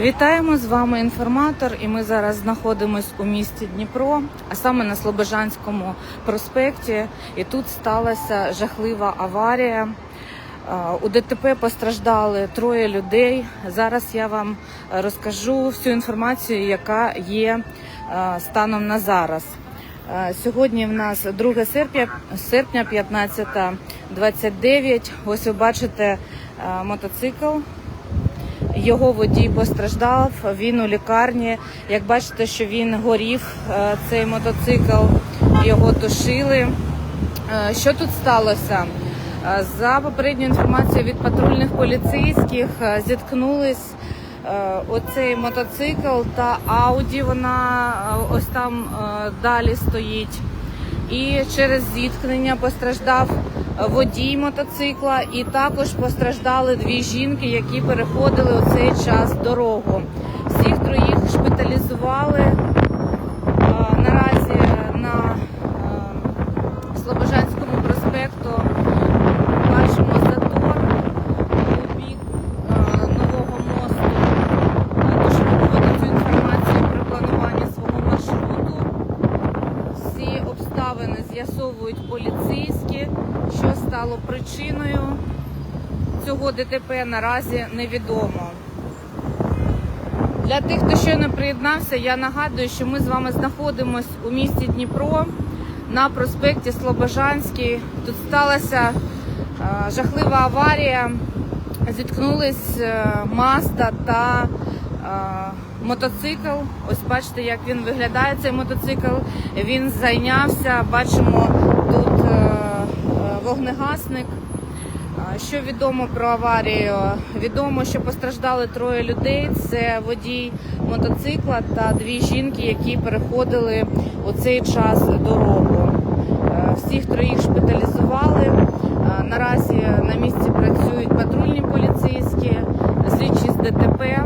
Вітаємо з вами інформатор, і ми зараз знаходимося у місті Дніпро, а саме на Слобожанському проспекті. І тут сталася жахлива аварія. Е, У ДТП постраждали троє людей. Зараз я вам розкажу всю інформацію, яка є е, станом на зараз. Е, Сьогодні в нас 2 серпня, серпня 15.29. Ось ви бачите мотоцикл. Його водій постраждав, він у лікарні. Як бачите, що він горів, е, цей мотоцикл, його тушили. Е, Що тут сталося? Е, За попередньою інформацією від патрульних поліцейських зіткнулись оцей мотоцикл та Ауді. Вона ось там далі стоїть. І через зіткнення постраждав водій мотоцикла, і також постраждали дві жінки, які переходили у цей час дорогу. Всіх троїх шпиталізували Е, наразі на е, Слобожанському проспекту. Бачимо затор у бік е, нового мосту. Також виводу цю інформацію про планування свого маршруту. Всі обставини з'ясовують поліцейські. Що стало причиною цього ДТП наразі невідомо. Для тих, хто щойно приєднався, я нагадую, що ми з вами знаходимося у місті Дніпро на проспекті Слобожанський. Тут сталася е, жахлива аварія. Зіткнулись е, Мазда та мотоцикл. Ось бачите, як він виглядає цей мотоцикл. Він зайнявся. Бачимо тут е, е, вогнегасник. Що відомо про аварію? Відомо, що постраждали троє людей. Це водій мотоцикла та дві жінки, які переходили у цей час дорогу. Е, Всіх троїх шпиталізували. Е, Наразі на місці працюють патрульні поліцейські, слідчі з ДТП.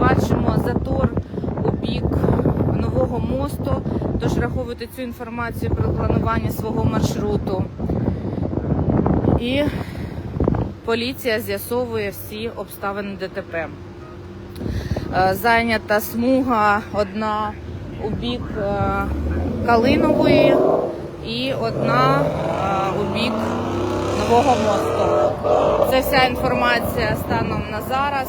Бачимо затор у бік нового мосту. Тож раховуйте цю інформацію про планування свого маршруту. І поліція з'ясовує всі обставини ДТП. Е, Зайнята смуга одна у бік е, Калинової і одна е, у бік Нового мосту. Це вся інформація станом на зараз.